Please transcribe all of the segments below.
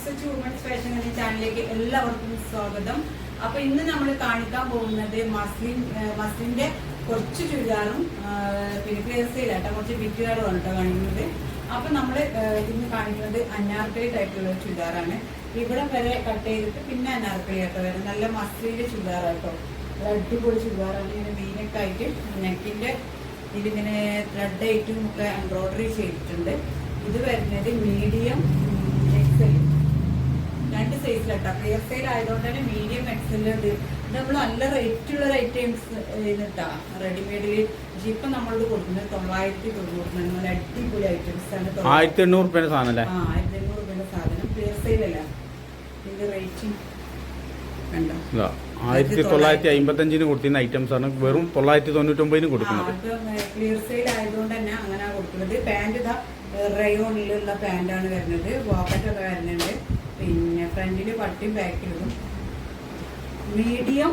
Research women's fashion എന്ന ചാനലിലേക്ക് എല്ലാവർക്കും സ്വാഗതം. അപ്പൊ ഇന്ന് നമ്മൾ കാണിക്കാൻ പോകുന്നത് മസ്ലിൻ മസ്ലിന്റെ കുറച്ച് ചുരിദാറും പിന്നെ പേഴ്സയിലാട്ടോ കുറച്ച് ബിറ്റുകാരും കേട്ടോ കാണിക്കുന്നത്. അപ്പൊ നമ്മൾ ഇന്ന് കാണിക്കുന്നത് അനാർക്കലി ടൈപ്പിലുള്ള ചുരിദാറാണ്. ഇവിടെ വരെ കട്ട് ചെയ്തിട്ട് പിന്നെ അനാർക്കലി ആട്ടോ വരും നല്ല മസ്ലിന്റെ ചുരിദാറാട്ടോ അടിപൊളി ചുരിദാറാണ്. ഇങ്ങനെ ആയിട്ട് നെക്കിന്റെ ഇതിങ്ങനെ ത്രെഡ് ആയിട്ടും ഒക്കെ എംബ്രോയിഡറി ചെയ്തിട്ടുണ്ട്. ഇത് വരുന്നത് മീഡിയം എക്സൽ രണ്ട് സൈസിലട്ടോ ക്ലിയർ സൈൽ ആയതുകൊണ്ട് തന്നെ മീഡിയം എക്സലുണ്ട് ഇത്. നമ്മൾ നല്ല റേറ്റ് ഉള്ള ഐറ്റംസ് ഇതിട്ടാ റെഡിമെയ്ഡിൽ ജിപ്പ് നമ്മളോട് കൊടുക്കുന്നത് തൊള്ളായിരത്തി തൊണ്ണൂറ് നല്ല അടിപൊളി ഐറ്റംസ് ആണ്. ആയിരത്തി എണ്ണൂറ് രൂപയുടെ സാധനം അല്ലേ? ആ ആയിരത്തി എണ്ണൂറ് രൂപയുടെ സാധനം ക്ലിയർ സൈലല്ല ഇതിന്റെ റേറ്റിംഗ് കണ്ടോ? ആയിരത്തി തൊള്ളായിരത്തി അമ്പത്തി അഞ്ചിന് കൊടുത്തിരുന്ന ഐറ്റംസ് ആണ് വെറും തൊള്ളായിരത്തി തൊണ്ണൂറ്റൊമ്പതിന് കൊടുക്കുന്നത് ക്ലിയർ സെയിൽ ആയതുകൊണ്ട് തന്നെ അങ്ങനെ കൊടുക്കുന്നത്. പാന്റ് ഇതാ റയോണിലുള്ള ആണ് വരുന്നത്. വാക്കറ്റ് ഒക്കെ വരുന്നുണ്ട്. പിന്നെ ഫ്രണ്ടിൽ പട്ടിയും ബാക്കിലും മീഡിയം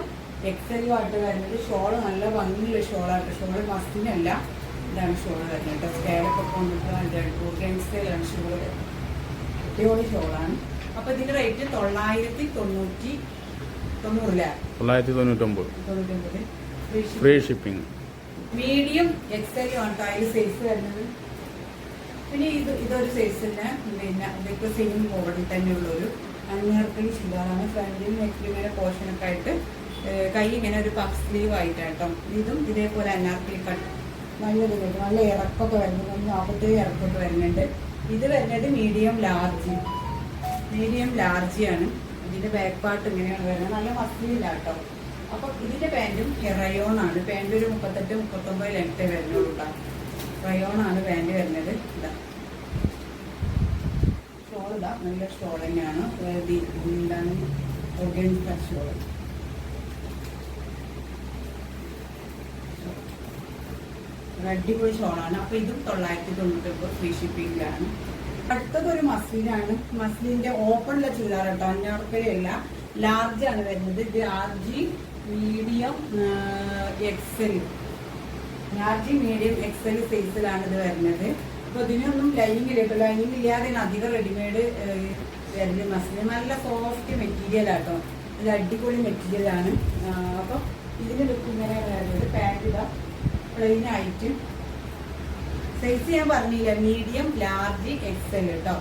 എക്സലും ആയിട്ട് വരുന്നത് ഷോൾ നല്ല ഭംഗിയുള്ള ഷോളായിട്ട് ഷോൾ മസ്റ്റിനല്ല ഇതാണ് ഷോൾ വരുന്നത്. കേട്ടോ സ്കാലൊക്കെ കൊണ്ടിട്ട് സ്റ്റൈലാണ് ഷോൾ വരുന്നത് അടിപൊളി ഷോളാണ് അപ്പൊ ഇതിന്റെ റേറ്റ് തൊള്ളായിരത്തി തൊണ്ണൂറ്റി തൊണ്ണൂറില്ല തൊള്ളായിരത്തി തൊണ്ണൂറ്റൊമ്പത്. തൊണ്ണൂറ്റി ഫ്രീ ഷിപ്പിംഗ് മീഡിയം എക്സലും ആണ്. അതിൽ സൈസ് വരുന്നത്. പിന്നെ ഇത് ഇതൊരു സൈസ് തന്നെ പിന്നെ ഇതൊക്കെ സെയിം മോഡൽ തന്നെ ഉള്ളൊരു അഞ്ഞൂറ് ചുരിദാറാണ് ഫ്രണ്ടിൽ നെക്കിലിങ്ങനെ പോർഷനൊക്കെ ആയിട്ട് കൈ ഇങ്ങനെ ഒരു പഫ് സ്ലീവ് ആയിട്ടാട്ടോ. ഇതും ഇതേപോലെ അനാർക്കലി കട്ട് നല്ല ഇതിലേക്ക് നല്ല ഇറക്കൊക്കെ വരുന്നുണ്ട്. നാൽപ്പത്തേഴ് ഇറക്കൊക്കെ വരുന്നുണ്ട്. ഇത് വരുന്നത് മീഡിയം ലാർജ് മീഡിയം ലാർജിയാണ് ഇതിന്റെ ബാക്ക് പാർട്ട് ഇങ്ങനെയാണ് വരുന്നത്. നല്ല മസ്ലില്ല കേട്ടോ. അപ്പോൾ ഇതിന്റെ പാന്റും റയോൺ ആണ്. പാന്റ് ഒരു മുപ്പത്തെട്ട് മുപ്പത്തൊമ്പത് ലെങ്ത് വരുന്നുള്ളൂ കേട്ടോ ആണ് പാന്റ് വരുന്നത്. ഇതാ. ഷോൾ ഇതാ. നല്ല ഷോൾ തന്നെയാണ്. എന്താണ്? ഓർഗൻസ ഷോൾ അടിപൊളി ഷോളാണ് അപ്പൊ ഇതും തൊള്ളായിരത്തി തൊണ്ണൂറ്റി ഒമ്പത് ഫ്രീ ഷിപ്പിംഗിലാണ് അടുത്തത് ഒരു മസ്ലിനാണ് മസ്ലിന്റെ ഓപ്പണിലെ ചുരിദാർ കേട്ടോ. അഞ്ഞൂറുപ്പല അല്ല ലാർജ് ആണ് വരുന്നത്. ഇത് medium XL large medium XL സൈസിലാണ് ഇത് വരുന്നത്. അപ്പോൾ ഇതിനൊന്നും ലൈനിങ് ഇല്ല ഇപ്പോൾ ലൈനിങ് ഇല്ലാതെ അധികം റെഡിമെയ്ഡ് വരുന്നത് മസിൽ നല്ല സോഫ്റ്റ് മെറ്റീരിയൽ ആട്ടോ. ഇത് അടിപൊളി മെറ്റീരിയലാണ് അപ്പോൾ അപ്പൊ ഇതിന് ലുക്ക് ഇങ്ങനെയാണ് വരുന്നത്. പാന്റ് ഇതാ പ്ലെയിൻ ആയിട്ട്. സൈസ് ഞാൻ പറഞ്ഞില്ല. മീഡിയം ലാർജ് എക്സൽ കേട്ടോ.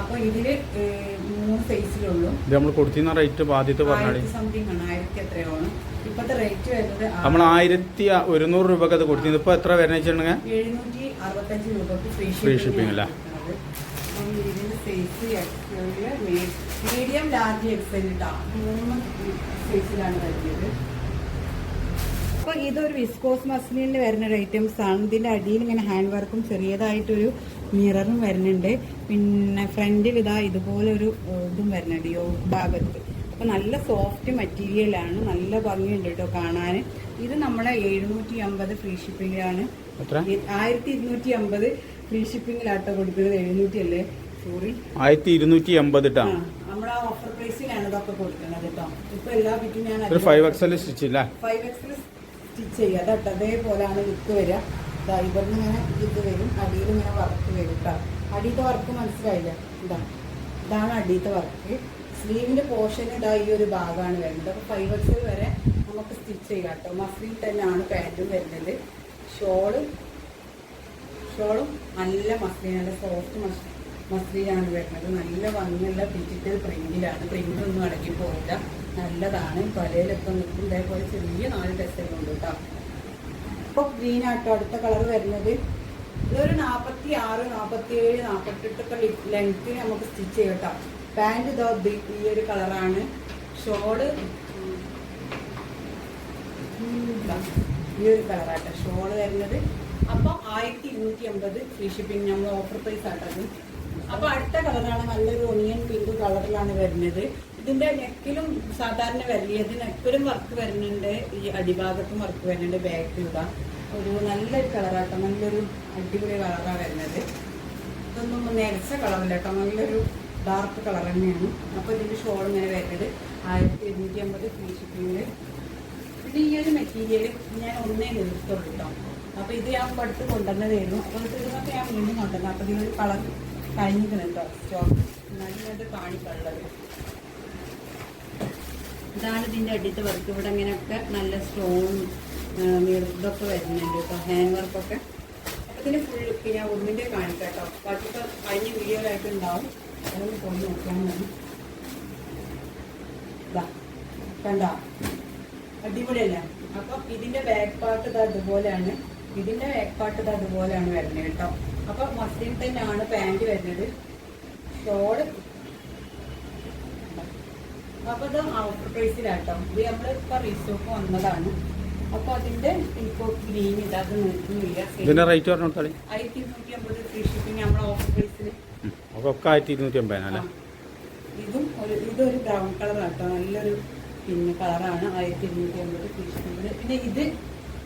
അപ്പൊ ഇതിൽ മൂന്ന് സൈസിലുള്ളൂ. ഇത് നമ്മൾ കൊടുത്തിരുന്ന റേറ്റ് ആദ്യത്തെ പറഞ്ഞാൽ സംതിങ് ആണ് ആയിരത്തി എത്രയാണ് ഇപ്പത്തെ റേറ്റ് വരുന്നത് നമ്മൾ ആയിരത്തി ഒരുന്നൂറ് രൂപക്ക് അത് കൊടുത്തിരുന്നു. ഇപ്പൊ എത്ര വരുന്ന വെച്ചിട്ടുണ്ടെങ്കിൽ എഴുന്നൂറ്റി അറുപത്തഞ്ച് രൂപക്ക് ഫ്രീ ഷിപ്പിംഗ് അല്ല? ഇതിന്റെ സൈസ് മീഡിയം ലാർജ് എക്സൽ മൂന്ന് സൈസിലാണ് വരുന്നത്. അപ്പൊ ഇതൊരു വിസ്കോസ് മസ്ലിനിൽ വരുന്ന ഒരു ഐറ്റംസ് ആണ്. ഇതിന്റെ അടിയിൽ ഇങ്ങനെ ഹാൻഡ് വർക്കും ചെറിയതായിട്ടൊരു മിററും വരുന്നുണ്ട്. പിന്നെ ഫ്രണ്ടിൽ ഇതാ ഇതുപോലൊരു ഇതും വരുന്നുണ്ട് യോ ഭാഗത്ത്. അപ്പൊ നല്ല സോഫ്റ്റ് മെറ്റീരിയൽ ആണ്. നല്ല ഭംഗിയുണ്ട് കേട്ടോ കാണാൻ. ഇത് നമ്മളെ എഴുന്നൂറ്റി അമ്പത് ഫ്രീ ഷിപ്പിങ്ങിലാണ് ആയിരത്തി ഇരുന്നൂറ്റി അമ്പത് ഫ്രീ ഷിപ്പിങ്ങിലാട്ടോ കൊടുക്കുന്നത്. എഴുന്നൂറ്റി അല്ലേ സോറി ആയിരത്തി ഇരുന്നൂറ്റി അമ്പത് നമ്മുടെ ഓഫർ പ്രൈസിലാണ് ഇതൊക്കെ കൊടുക്കുന്നത് കേട്ടോ. ഇപ്പൊ എല്ലാ ബിറ്റും ഞാൻ ഫൈവ് എക്സൽ സ്റ്റിച്ച് ഇല്ല? ഫൈവ് എക്സിൽ സ്റ്റിച്ച് ചെയ്യുക കേട്ടോ. അതേപോലെയാണ് വിത്ത് വരിക. ഇതാ ഇവിടുന്ന് ഇങ്ങനെ ഇത് വരും. അടിയിൽ ഇങ്ങനെ വർക്ക് വരും കേട്ടോ. അടിയത്തെ വർക്ക് മനസ്സിലായില്ല? ഇതാ. ഇതാണ് അടിയത്തെ വർക്ക് സ്ലീവിന്റെ പോർഷൻ ഇതാ ഈ ഒരു ഭാഗമാണ് വരുന്നത്. അപ്പോൾ ഫൈവ് എക്സിൽ വരെ നമുക്ക് സ്റ്റിച്ച് ചെയ്യാം കേട്ടോ. മസ്ലിൻ തന്നെയാണ് പാന്റും വരുന്നത്. ഷോൾ ഷോളും നല്ല മസ്ലിൻ നല്ല സോഫ്റ്റ് മസ് മസ്ലിനാണ് വരുന്നത്. നല്ല ഭംഗിയുള്ള ഡിജിറ്റൽ പ്രിന്റിലാണ് പ്രിന്റ് ഒന്നും അടങ്ങി പോകില്ല നല്ലതാണ്. പലയിലൊക്കെ നിൽക്കും. ഇതേപോലെ ചെറിയ നാല് ടെസ്റ്റുകൾ ഉണ്ട് കേട്ടോ. ഇപ്പോൾ ഗ്രീൻ ആട്ടോ. അടുത്ത കളർ വരുന്നത് ഇതൊരു നാൽപ്പത്തി ആറ് നാൽപ്പത്തി ഏഴ് നാൽപ്പത്തെട്ടൊക്കെ ലെങ്ത്തിൽ നമുക്ക് സ്റ്റിച്ച് ചെയ്യാം കേട്ടോ. പാന്റ് ഇതോ ഈ ഒരു കളറാണ് ഷോൾ ഈ ഒരു കളറാട്ടോ ഷോൾ വരുന്നത് അപ്പൊ ആയിരത്തി ഇരുന്നൂറ്റി അമ്പത് ഫ്രീ ഷിപ്പിംഗ് നമ്മൾ ഓഫർ പ്രൈസ് ആട്ടത്. അപ്പൊ അടുത്ത കളറാണ് നല്ലൊരു ഒണിയൻ പിങ്ക് കളറിലാണ് വരുന്നത്. ഇതിന്റെ നെക്കിലും സാധാരണ വരില്ല ഇത് നെക്കിലും വർക്ക് വരുന്നുണ്ട്. ഈ അടിഭാഗത്തും വർക്ക് വരുന്നുണ്ട്. ബാക്കിലൂടെ ഒരു നല്ലൊരു കളറാട്ടോ നല്ലൊരു അടിപൊളി കളറാണ് വരുന്നത്. ഇതൊന്നും നേരച്ച കളറല്ല കേട്ടോ. നല്ലൊരു ഡാർക്ക് കളർ തന്നെയാണ്. അപ്പൊ ഇതിന്റെ ഷോൾ ഇങ്ങനെ വരുന്നത്. ആയിരത്തി എഴുന്നൂറ്റി അമ്പത് ഫ്രീ ഷിപ്പിങ്ങിൽ പിന്നെ ഈ ഒരു മെറ്റീരിയൽ ഞാൻ ഒന്നേ നിർത്തുള്ളൂ കേട്ടോ. അപ്പൊ ഇത് ഞാൻ പഠിത്തം കൊണ്ടുവന്നതായിരുന്നു. അപ്പോൾ ഇത് ഇതിനൊക്കെ ഞാൻ വീണ്ടും കൊണ്ടുവന്നത് അപ്പോൾ ഇതിനൊരു കളർ കഴിഞ്ഞിരിക്കണം കേട്ടോ. സ്റ്റോക്ക് നല്ലത് കാണിക്കുള്ളത് ഇതാണ് ഇതിന്റെ അടിയത്തെ വർക്ക് ഇവിടെ ഇങ്ങനെയൊക്കെ നല്ല സ്റ്റോൺ ഇതൊക്കെ വരുന്നുണ്ട് കേട്ടോ ഹാൻഡ് വർക്കൊക്കെ അതിന് ഫുൾ ലുക്ക് ഞാൻ ഒന്നിന്റെ കാണിക്കാം കേട്ടോ ബാക്കി ഇപ്പൊ കഴിഞ്ഞ വീഡിയോയിലായിട്ട് ഉണ്ടാവും അതൊന്ന് പോയി നോക്കാൻ മതി. കണ്ടോ? അടിപൊളിയല്ലേ? അപ്പൊ ഇതിന്റെ ബാക്ക് പാർട്ട് ഇത് അതുപോലെയാണ് ഇതിന്റെ ബാക്ക് പാർട്ട് ഇത് അതുപോലെയാണ് വരുന്നത് കേട്ടോ അപ്പൊ മസ്ലിൻ തന്നെയാണ് പാന്റ് വരുന്നത്. ഷോൾ അപ്പൊ ഇത് ഔട്ടർ പ്രൈസിലാട്ടോ ഇത് നമ്മൾ റീസ്റ്റോക്ക് വന്നതാണ്. അപ്പോൾ അതിന്റെ ഇപ്പൊ ഗ്രീൻ ഇത് അത് നിൽക്കുന്നില്ല ഇതിന്റെ റേറ്റ് പറഞ്ഞു ആയിരത്തി ഇരുന്നൂറ്റി അമ്പത് ഫ്രീ ഷിപ്പിംഗ് നമ്മൾ ഓഫർ പ്രൈസിൽ ഒക്കെ ആയിരത്തി ഇരുന്നൂറ്റി അമ്പതിനല്ലേ ഇതും ഒരു ഇതൊരു ബ്രൗൺ കളർ ആട്ടോ. നല്ലൊരു പിന്നെ കളറാണ് ആയിരത്തി ഇരുന്നൂറ്റി അമ്പത് പീസ് പിന്നെ ഇത്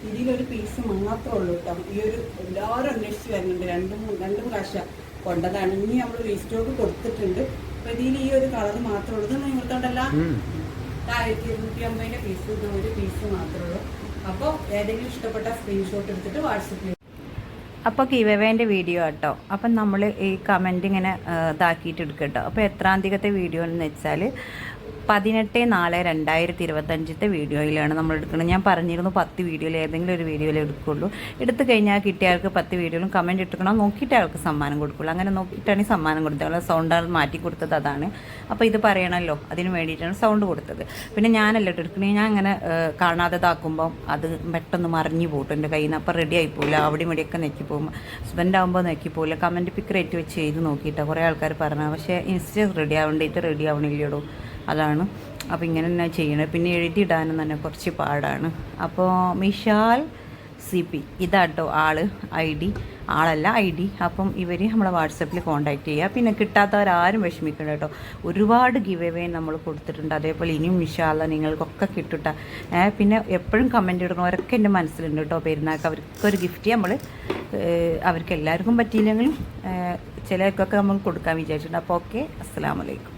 ഇതിലൊരു പീസ് മാത്രമേ ഉള്ളൂ കേട്ടോ ഈ ഒരു എല്ലാവരും അന്വേഷിച്ച് വരുന്നുണ്ട്. രണ്ടും രണ്ടും പ്രാവശ്യം കൊണ്ടതാണ്. ഇനി നമ്മൾ റീസ്റ്റോക്ക് കൊടുത്തിട്ടുണ്ട്. അപ്പൊ ഇതിൽ ഈ ഒരു കളർ മാത്രമേ ഉള്ളൂ. നിങ്ങൾക്കുണ്ടല്ല. ആയിരത്തി ഇരുന്നൂറ്റി അമ്പതിന്റെ പീസ് ഇത് ഒരു പീസ് മാത്രമേ ഉള്ളൂ. അപ്പോൾ ഏതെങ്കിലും ഇഷ്ടപ്പെട്ട സ്ക്രീൻഷോട്ട് എടുത്തിട്ട് വാട്സപ്പിൽ അപ്പോൾ കിവവേന്റെ വീഡിയോ കേട്ടോ അപ്പം നമ്മൾ ഈ കമന്റ് ഇങ്ങനെ ഇതാക്കിയിട്ട് എടുക്കട്ടോ കേട്ടോ അപ്പോൾ എത്രാം തീയതിത്തെ വീഡിയോ എന്ന് വെച്ചാൽ പതിനെട്ട് നാല് രണ്ടായിരത്തി ഇരുപത്തഞ്ചത്തെ വീഡിയോയിലാണ് നമ്മൾ എടുക്കുന്നത്. ഞാൻ പറഞ്ഞിരുന്നു പത്ത് വീഡിയോയിൽ ഏതെങ്കിലും ഒരു വീഡിയോയിൽ എടുക്കുള്ളൂ. എടുത്തു കഴിഞ്ഞാൽ കിട്ടിയ ആൾക്ക് പത്ത് വീഡിയോയിലും കമന്റ് ഇട്ടിക്കണം നോക്കിയിട്ട് ആൾക്ക് സമ്മാനം കൊടുക്കുള്ളൂ. അങ്ങനെ നോക്കിയിട്ടാണ് സമ്മാനം കൊടുത്തത്. സൗണ്ട് ആൾ മാറ്റി കൊടുത്തത് അതാണ്. അപ്പോൾ ഇത് പറയണമല്ലോ അതിന് വേണ്ടിയിട്ടാണ് സൗണ്ട് കൊടുത്തത്. പിന്നെ ഞാനല്ല എടുക്കണേ? ഞാൻ അങ്ങനെ ഏഹ്, കാണാതെതാക്കുമ്പം അത് പെട്ടെന്ന് മറിഞ്ഞു പോട്ടും എന്റെ കയ്യിൽ നിന്ന്. അപ്പോൾ റെഡി ആയി പോകില്ല അവിടെ നെക്കി പോകും. ഹസ്ബൻഡ് ആകുമ്പോൾ നെക്കി പോകില്ല കമന്റ് പിക്ക് റേറ്റ് വെച്ച് ചെയ്ത് നോക്കിയിട്ടാണ് കുറേ ആൾക്കാർ പറഞ്ഞു പക്ഷേ ഇൻസ്റ്റ റെഡി ആവേണ്ടിയിട്ട് റെഡി ആവണില്ലടോ അതാണ്. അപ്പോൾ ഇങ്ങനെ തന്നെ ചെയ്യണത് പിന്നെ എഴുതിയിടാനും തന്നെ കുറച്ച് പാടാണ്. അപ്പോൾ മിഷാൽ സി പി ഇതാട്ടോ ആൾ ഐ ഡി. ആളല്ല ഐ ഡി. അപ്പം ഇവർ നമ്മളെ വാട്സപ്പിൽ കോൺടാക്ട് ചെയ്യുക. പിന്നെ കിട്ടാത്തവരാരും വിഷമിക്കണം കേട്ടോ. ഒരുപാട് ഗിവ് അവേ നമ്മൾ കൊടുത്തിട്ടുണ്ട്. അതേപോലെ ഇനിയും വിശാല നിങ്ങൾക്കൊക്കെ കിട്ടുട്ട. പിന്നെ എപ്പോഴും കമന്റ് ഇടുന്നവരൊക്കെ എന്റെ മനസ്സിലുണ്ട് കേട്ടോ. പെരുന്നാൾക്ക് അവർക്കൊരു ഗിഫ്റ്റ് നമ്മൾ അവർക്ക് എല്ലാവർക്കും പറ്റിയില്ലെങ്കിലും ചിലർക്കൊക്കെ നമ്മൾ കൊടുക്കാൻ വിചാരിച്ചിട്ടുണ്ട്. അപ്പോൾ ഓക്കെ അസ്സാം വലൈക്കും